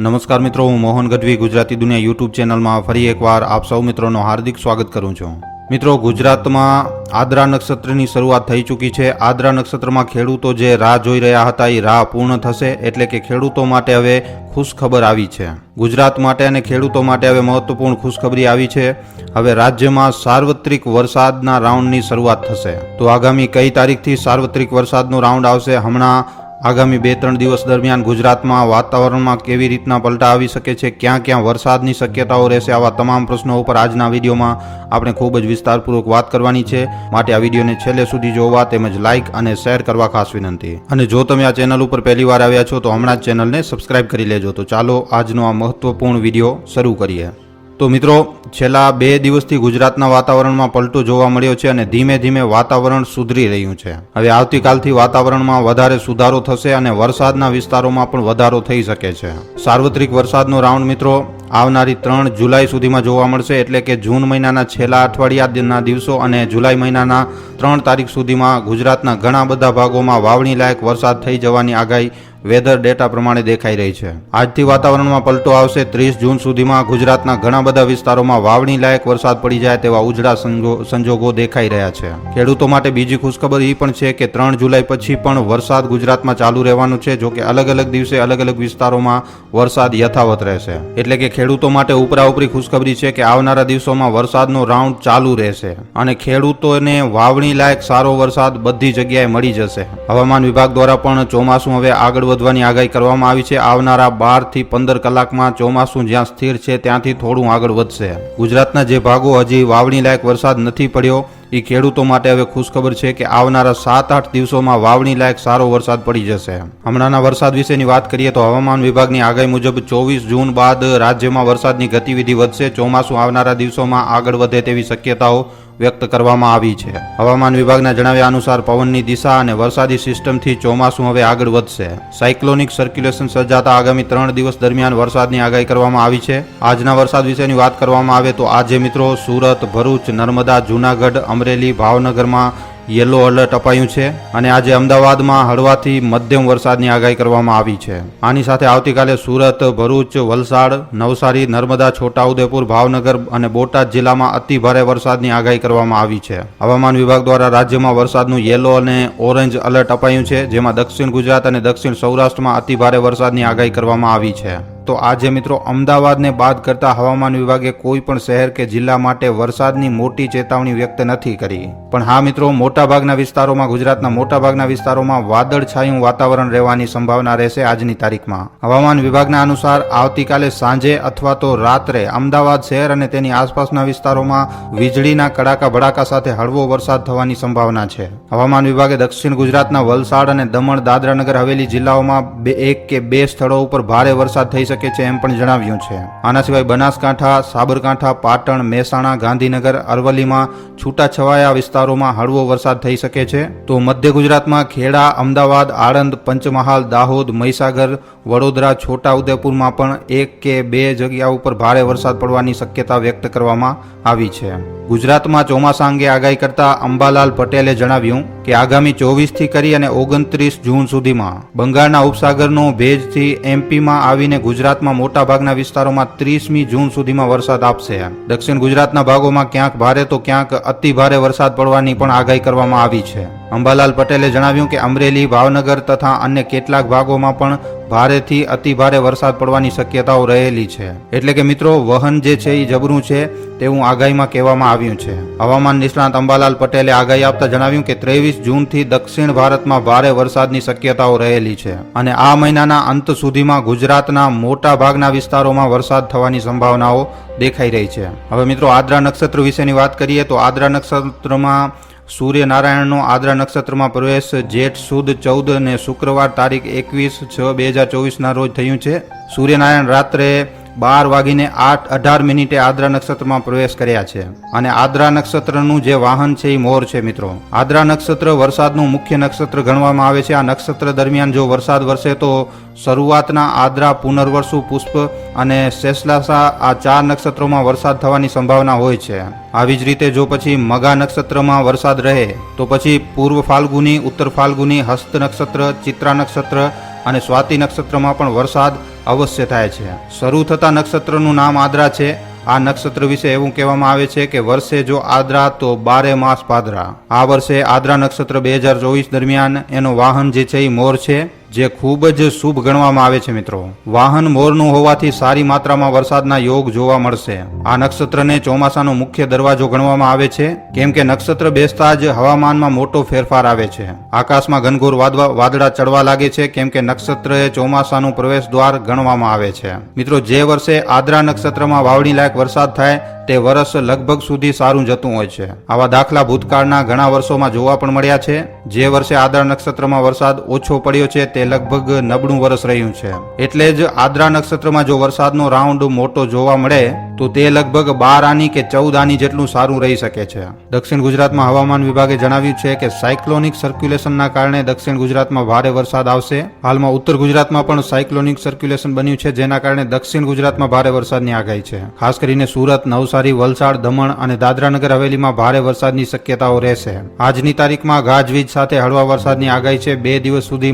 નમસ્કાર મિત્રો, હું મોહન ગઢવી, ગુજરાતી દુનિયા યુટ્યુબ ચેનલમાં ફરી એકવાર આપ સૌ મિત્રોનું હાર્દિક સ્વાગત કરું છું. મિત્રો, ગુજરાતમાં આદ્રા નક્ષત્રની શરૂઆત થઈ ચૂકી છે. આદ્રા નક્ષત્રમાં ખેડૂતો જે રાહ જોઈ રહ્યા હતા એ રાહ પૂર્ણ થશે એટલે કે ખેડૂતો માટે હવે ખુશખબર આવી છે. ગુજરાત માટે અને ખેડૂતો માટે હવે મહત્વપૂર્ણ ખુશખબરી આવી છે. હવે રાજ્યમાં સાર્વત્રિક વરસાદના રાઉન્ડની શરૂઆત થશે. તો આગામી કઈ તારીખથી સાર્વત્રિક વરસાદનો રાઉન્ડ આવશે? હમણાં આગામી બે ત્રણ દિવસ દરમિયાન ગુજરાતમાં વાતાવરણમાં કેવી રીતના પલટા આવી શકે છે, ક્યાં ક્યાં વરસાદની શક્યતાઓ રહેશે, આવા તમામ પ્રશ્નો ઉપર આજના વિડીયોમાં આપણે ખૂબ જ વિસ્તારપૂર્વક વાત કરવાની છે. માટે આ વિડીયોને છેલ્લે સુધી જોવા તેમજ લાઇક અને શેર કરવા ખાસ વિનંતી. અને જો તમે આ ચેનલ ઉપર પહેલી વાર આવ્યા છો, તો હમણાં જ ચેનલને સબસ્ક્રાઇબ કરી લેજો. તો ચાલો આજનો આ મહત્વપૂર્ણ વીડિયો શરૂ કરીએ. તો મિત્રો, છેલ્લા બે દિવસથી ગુજરાતના વાતાવરણમાં પલટો જોવા મળ્યો છે અને ધીમે ધીમે વાતાવરણ સુધરી રહ્યું છે. હવે આવતીકાલથી વાતાવરણમાં વધારે સુધારો થશે અને વરસાદના વિસ્તારોમાં પણ વધારો થઈ શકે છે. સાર્વત્રિક વરસાદનો રાઉન્ડ મિત્રો, આવનારી ત્રણ જુલાઈ સુધીમાં જોવા મળશે એટલે કે જૂન મહિનાના છેલ્લા અઠવાડિયાના દિવસો અને જુલાઈ મહિનાના ત્રણ તારીખ સુધીમાં ગુજરાતના ઘણા બધા ભાગોમાં વાવણી લાયક વરસાદ થઈ જવાની આગાહી વેધર ડેટા પ્રમાણે દેખાઈ રહી છે. આજથી વાતાવરણમાં પલટો આવશે. ત્રીસ જૂન સુધીમાં ગુજરાતના ઘણા બધા વિસ્તારોમાં વાવણી લાયક વરસાદ પડી જાય તેવા ઉજળા સંજો- સંજોગો દેખાઈ રહ્યા છે. ખેડૂતો માટે બીજી ખુશખબર એ પણ છે કે ત્રણ જુલાઈ પછી પણ વરસાદ ગુજરાતમાં ચાલુ રહેવાનો છે, જો કે અલગ અલગ દિવસે અલગ અલગ વિસ્તારોમાં વરસાદ યથાવત રહેશે. એટલે કે ખેડૂતો માટે ઉપરા ઉપરી ખુશખબરી છે કે આવનારા દિવસોમાં વરસાદનો રાઉન્ડ ચાલુ રહેશે અને ખેડૂતોને વાવણી લાયક સારો વરસાદ બધી જગ્યાએ મળી જશે. હવામાન વિભાગ દ્વારા પણ ચોમાસું હવે આગળ વધવાની આગાહી કરવામાં આવી છે. આવનારા બારથી પંદર કલાકમાં ચોમાસું જ્યાં સ્થિર છે ત્યાંથી થોડું આગળ વધશે. ગુજરાતના જે ભાગો હજી વાવણી લાયક વરસાદ નથી પડ્યો એ ખેડૂતો માટે હવે ખુશખબર છે કે આવનારા સાત આઠ દિવસોમાં વાવણી લાયક સારો વરસાદ પડી જશે. હમણાંના વરસાદ વિશેની વાત કરીએ તો હવામાન વિભાગની આગાહી મુજબ ચોવીસ જૂન બાદ રાજ્યમાં વરસાદની ગતિવિધિ વધશે. ચોમાસું આવનારા દિવસોમાં આગળ વધે તેવી શક્યતાઓ વ્યક્ત કરવામાં આવી છે. હવામાન વિભાગના જણાવ્યા અનુસાર પવનની દિશા અને વરસાદી સિસ્ટમથી ચોમાસું હવે આગળ વધશે. સાયક્લોનિક સર્ક્યુલેશન સર્જાતા આગામી ત્રણ દિવસ દરમિયાન વરસાદની આગાહી કરવામાં આવી છે. આજના વરસાદ વિશેની વાત કરવામાં આવે તો આજે મિત્રો સુરત, ભરૂચ, નર્મદા, જૂનાગઢ, અમરેલી, ભાવનગરમાં યલો એલર્ટ અપાયું છે અને આજે અમદાવાદમાં હળવાથી મધ્યમ વરસાદની આગાહી કરવામાં આવી છે. આની સાથે આવતીકાલે સુરત, ભરૂચ, વલસાડ, નવસારી, નર્મદા, છોટાઉદેપુર, ભાવનગર અને બોટાદ જિલ્લામાં અતિ ભારે વરસાદની આગાહી કરવામાં આવી છે. હવામાન વિભાગ દ્વારા રાજ્યમાં વરસાદનું યેલો અને ઓરેન્જ એલર્ટ અપાયું છે, જેમાં દક્ષિણ ગુજરાત અને દક્ષિણ સૌરાષ્ટ્રમાં અતિ ભારે વરસાદની આગાહી કરવામાં આવી છે. તો આજે મિત્રો અમદાવાદને બાદ કરતા હવામાન વિભાગે કોઈ પણ શહેર કે જિલ્લા માટે વરસાદની મોટી ચેતવણી વ્યક્ત નથી કરી. પણ હા મિત્રો, મોટાભાગના વિસ્તારોમાં, ગુજરાતના મોટાભાગના વિસ્તારોમાં વાદળછાયું વાતાવરણ રહેવાની સંભાવના રહેશે આજની તારીખમાં. હવામાન વિભાગના અનુસાર આવતીકાલે સાંજે અથવા તો રાત્રે અમદાવાદ શહેર અને તેની આસપાસના વિસ્તારોમાં વીજળીના કડાકા ભડાકા સાથે હળવો વરસાદ થવાની સંભાવના છે. હવામાન વિભાગે દક્ષિણ ગુજરાતના વલસાડ અને દમણ દાદરાનગર હવેલી જિલ્લાઓમાં બે એક કે બે સ્થળો ઉપર ભારે વરસાદ થઈ શકે છે એમ પણ જણાવ્યું છે. આના સિવાય બનાસકાંઠા, સાબરકાંઠા, પાટણ, મહેસાણા, ગાંધીનગર, અરવલ્લીમાં છૂટાછવાયા વિસ્તારોમાં હળવો વરસાદ થઈ શકે છે. તો મધ્ય ગુજરાતમાં ખેડા, અમદાવાદ, આણંદ, પંચમહાલ, દાહોદ, મહીસાગર, વડોદરા, છોટાઉદેપુરમાં પણ એક કે બે જગ્યા ઉપર ભારે વરસાદ પડવાની શક્યતા વ્યક્ત કરવામાં આવી છે. ગુજરાતમાં ચોમાસા અંગે આગાહી કરતા અંબાલાલ પટેલે જણાવ્યું કે આગામી ચોવીસથી કરી અને ઓગણત્રીસ જૂન સુધીમાં બંગાળના ઉપસાગરનો ભેજથી એમપીમાં આવીને ગુજરાતમાં મોટાભાગના વિસ્તારોમાં ત્રીસમી જૂન સુધીમાં વરસાદ આપશે. દક્ષિણ ગુજરાતના ભાગોમાં ક્યાંક ભારે તો ક્યાંક અતિ ભારે વરસાદ પડવાની પણ આગાહી કરવામાં આવી છે. અંબાલાલ પટેલે જણાવ્યું કે અમરેલી, ભાવનગર તથા અન્ય કેટલાક ભાગોમાં પણ ભારેથી અતિ ભારે વરસાદ પડવાની શક્યતાઓ રહેલી છે. એટલે કે મિત્રો, વહન જે છે એ જબરું છે તેવું આગાહીમાં કહેવામાં આવ્યું છે. હવામાન નિષ્ણાત અંબાલાલ પટેલે આગાહી આપતા જણાવ્યું કે ત્રેવીસ જૂનથી દક્ષિણ ભારતમાં ભારે વરસાદની શક્યતાઓ રહેલી છે અને આ મહિનાના અંત સુધીમાં ગુજરાતના મોટા ભાગના વિસ્તારોમાં વરસાદ થવાની સંભાવનાઓ દેખાઈ રહી છે. હવે મિત્રો, આદ્રા નક્ષત્ર વિશેની વાત કરીએ તો આદ્રા નક્ષત્રમાં સૂર્યનારાયણનો આદ્રા નક્ષત્રમાં પ્રવેશ જેઠ સુદ ચૌદ અને શુક્રવાર તારીખ એકવીસ છ બે હજાર ચોવીસના રોજ થયું છે. સૂર્યનારાયણ રાત્રે બાર વાગીને આઠ અઢાર મિનિટે આદ્રા નક્ષત્રમાં પ્રવેશ કર્યા છે. અને આદ્રા નક્ષત્રનું જે વાહન છે એ મોર છે, મિત્રો. આદ્રા નક્ષત્ર વરસાદનું મુખ્ય નક્ષત્ર ગણવામાં આવે છે. આ નક્ષત્ર દરમિયાન જો વરસાદ વરસે તો શરૂઆતના આદ્રા પુનર્વસુ પુષ્પ અને શેષલાસા આ ચાર નક્ષત્રોમાં વરસાદ થવાની સંભાવના હોય છે. આવી જ રીતે જો પછી મગા નક્ષત્રમાં વરસાદ રહે, તો પછી પૂર્વ ફાલ્ગુની, ઉત્તર ફાલ્ગુની, હસ્ત નક્ષત્ર, ચિત્રા નક્ષત્ર અને સ્વાતિ નક્ષત્રમાં પણ વરસાદ અવશ્ય થાય છે. શરૂ થતા નક્ષત્રનું નામ આદ્રા છે. આ નક્ષત્ર વિશે એવું કહેવામાં આવે છે કે વર્ષે જો આદ્રા તો બારે માસ પાદરા. આ વર્ષે આદ્રા નક્ષત્ર બે હજાર ચોવીસ દરમિયાન એનો વાહન જે છે એ મોર છે. જે ખૂબ જ શુભ ગણવામાં આવે છે મિત્રો. વાહન મોરનું હોવાથી સારી માત્રામાં વરસાદના યોગ જોવા મળશે. આ નક્ષત્રને ચોમાસાનો મુખ્ય દરવાજો ગણવામાં આવે છે. કેમ કે નક્ષત્ર બેસતા જ હવામાનમાં મોટો ફેરફાર આવે છે. આકાશમાં ઘનઘોર વાદળા ચડવા લાગે છે, કેમ કે નક્ષત્ર એ ચોમાસાનું પ્રવેશ દ્વાર ગણવામાં આવે છે. મિત્રો, જે વર્ષે આદ્રા નક્ષત્રમાં વાવણી લાયક વરસાદ થાય, તે વર્ષ લગભગ સુધી સારું જતું હોય છે. આવા દાખલા ભૂતકાળના ઘણા વર્ષોમાં જોવા પણ મળ્યા છે. જે વર્ષે આદ્રા નક્ષત્રમાં વરસાદ ઓછો પડ્યો છે તે લગભગ નબળું વર્ષ રહ્યું છે. એટલે જ આદ્રા નક્ષત્રમાં જો વરસાદનો રાઉન્ડ મોટો જોવા મળે, તો તે લગભગ બાર આની કે ચૌદ આની જેટલું સારું રહી શકે છે. દક્ષિણ ગુજરાતમાં હવામાન વિભાગે જણાવ્યું છે કે સાયક્લોનિક સર્ક્યુલેશનના કારણે દક્ષિણ ગુજરાતમાં ભારે વરસાદ આવશે. હાલમાં ઉત્તર ગુજરાતમાં પણ સાયક્લોનિક સર્ક્યુલેશન બન્યું છે, જેના કારણે દક્ષિણ ગુજરાતમાં ભારે વરસાદની આગાહી છે. ખાસ કરીને સુરત, નવસારી, વલસાડ, દમણ અને દાદરાનગર હવેલીમાં ભારે વરસાદની શક્યતાઓ રહેશે. આજની તારીખમાં ગાજવીજ સાથે હળવા વરસાદની આગાહી છે. બે દિવસ સુધી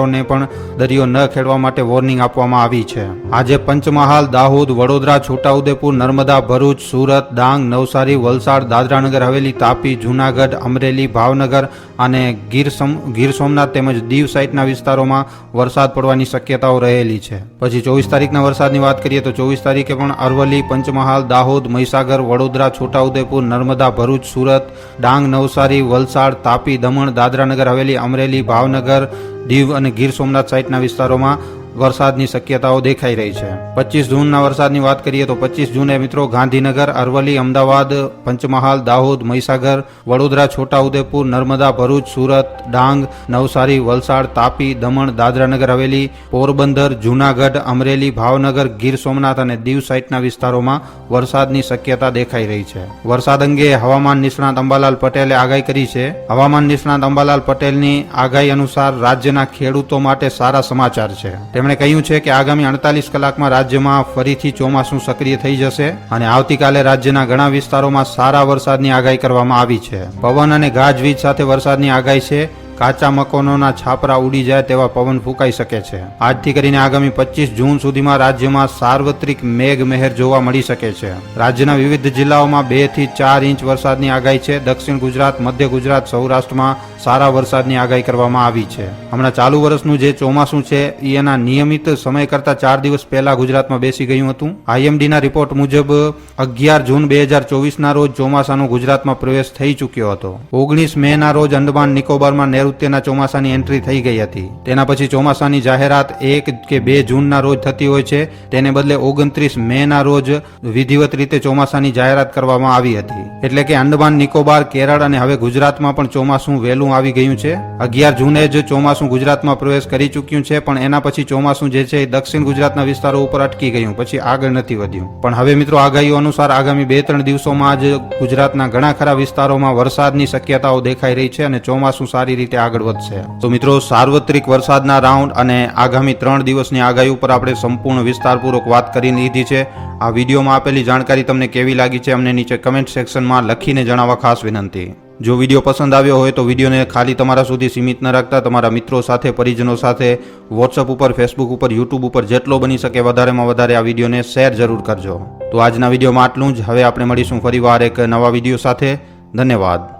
માછીમારોને પણ દરિયો ન ખેડવા માટે વોર્નિંગ આપવામાં આવી છે. આજે પંચમહાલ, દાહોદ, વડોદરા, છોટાઉદેપુર, નર્મદા, ભરૂચ, સુરત, ડાંગ, નવસારી, વલસાડ, દાદરાનગર, હવેલી, તાપી, જૂનાગઢ, અમરેલી, ભાવનગર અને ગીર ગીર સોમનાથ તેમજ દીવ સાઇટના વિસ્તારોમાં વરસાદ પડવાની શક્યતાઓ રહેલી છે. પછી ચોવીસ તારીખના વરસાદની વાત કરીએ તો ચોવીસ તારીખે પણ અરવલ્લી, પંચમહાલ, દાહોદ, મહીસાગર, વડોદરા, છોટાઉદેપુર, નર્મદા, ભરૂચ, સુરત, ડાંગ, નવસારી, વલસાડ, તાપી, દમણ, દાદરાનગર, હવેલી, અમરેલી, ભાવનગર દીવ અને ગીર સોમનાથ સહિતના વિસ્તારોમાં વરસાદની શક્યતાઓ દેખાઈ રહી છે. પચીસ જૂનના વરસાદની વાત કરીએ તો પચીસ જૂને મિત્રો ગાંધીનગર, અરવલ્લી, અમદાવાદ, પંચમહાલ, દાહોદ, મહીસાગર, વડોદરા, છોટાઉદેપુર, નર્મદા, ભરૂચ, સુરત, ડાંગ, નવસારી, વલસાડ, તાપી, દમણ, દાદરાનગર હવેલી, પોરબંદર, જૂનાગઢ, અમરેલી, ભાવનગર, ગીર સોમનાથ અને દીવ સાઇટના વિસ્તારોમાં વરસાદની શક્યતા દેખાઈ રહી છે. વરસાદ અંગે હવામાન નિષ્ણાત અંબાલાલ પટેલે આગાહી કરી છે. હવામાન નિષ્ણાત અંબાલાલ પટેલની આગાહી અનુસાર રાજ્યના ખેડૂતો માટે સારા સમાચાર છે. તેમણે કહ્યું છે કે આગામી અડતાલીસ કલાકમાં રાજ્યમાં ફરીથી ચોમાસું સક્રિય થઈ જશે અને આવતીકાલે રાજ્યના ઘણા વિસ્તારોમાં સારા વરસાદની આગાહી કરવામાં આવી છે. પવન અને ગાજવીજ સાથે વરસાદની આગાહી છે. કાચા મકાનોના છાપરા ઉડી જાય તેવા પવન ફૂંકાઈ શકે છે. આજથી કરીને આગામી પચીસ જૂન સુધીમાં રાજ્યમાં સાર્વત્રિક મેઘ મહેર જોવા મળી શકે છે. રાજ્યના વિવિધ જિલ્લાઓમાં બેથી ચાર ઇંચ વરસાદની આગાહી છે. દક્ષિણ ગુજરાત, મધ્ય ગુજરાત, સૌરાષ્ટ્રમાં સારા વરસાદની આગાહી કરવામાં આવી છે. હમણાં ચાલુ વર્ષનું જે ચોમાસું છે એ એના નિયમિત સમય કરતા ચાર દિવસ પહેલા ગુજરાતમાં બેસી ગયું હતું. આઈએમડીના રિપોર્ટ મુજબ, અગિયાર જૂન બે હજાર ચોવીસના રોજ ચોમાસાનો ગુજરાતમાં પ્રવેશ થઈ ચૂક્યો હતો. ઓગણીસ મે ના રોજ અંદમાન નિકોબારમાં નૈઋત્યના ચોમાસાની એન્ટ્રી થઈ ગઈ હતી. તેના પછી ચોમાસાની જાહેરાત એક કે બે જૂનના રોજ થતી હોય છે. તેને બદલે ઓગણત્રીસ મે ના રોજ વિધિવત રીતે ચોમાસાની જાહેરાત કરવામાં આવી હતી. એટલે કે અંડમાન નિકોબાર, કેરળ અને હવે ગુજરાતમાં પણ ચોમાસું વહેલું આવી ગયું છે. અગિયાર જૂને જ ચોમાસું ગુજરાતમાં પ્રવેશ કરી ચૂક્યું છે, પણ એના પછી ચોમાસું જે છે એ દક્ષિણ ગુજરાતના વિસ્તારો ઉપર અટકી ગયું, પછી આગળ નથી વધ્યું. પણ હવે મિત્રો આગાહીઓ અનુસાર આગામી બે ત્રણ દિવસોમાં જ ગુજરાતના ઘણા ખરા વિસ્તારોમાં વરસાદની શક્યતાઓ દેખાઈ રહી છે અને ચોમાસું સારી રીતે આગળ વધશે. તો મિત્રો, સાર્વત્રિક વરસાદના રાઉન્ડ અને આગામી ત્રણ દિવસની આગાહી ઉપર આપણે સંપૂર્ણ વિસ્તારપૂર્વક વાત કરી લીધી છે. આ વિડીયોમાં આપેલી જાણકારી તમને કેવી લાગી છે અમને નીચે કમેન્ટ સેક્શનમાં લખીને જણાવવા ખાસ વિનંતી. જો વીડિયો પસંદ આવ્યો હોય તો વિડીયોને ખાલી તમારા સુધી સીમિત ન રાખતા તમારા મિત્રો સાથે, પરિજનો સાથે વોટ્સઅપ ઉપર ફેસબુક ઉપર યુટ્યુબ ઉપર જેટલો બની શકે વધારેમાં વધારે આ વિડીયોને શેર જરૂર કરજો. તો આજના વિડીયોમાં આટલું જ. હવે આપણે મળીશું ફરીવાર એક નવા વીડિયો સાથે. ધન્યવાદ.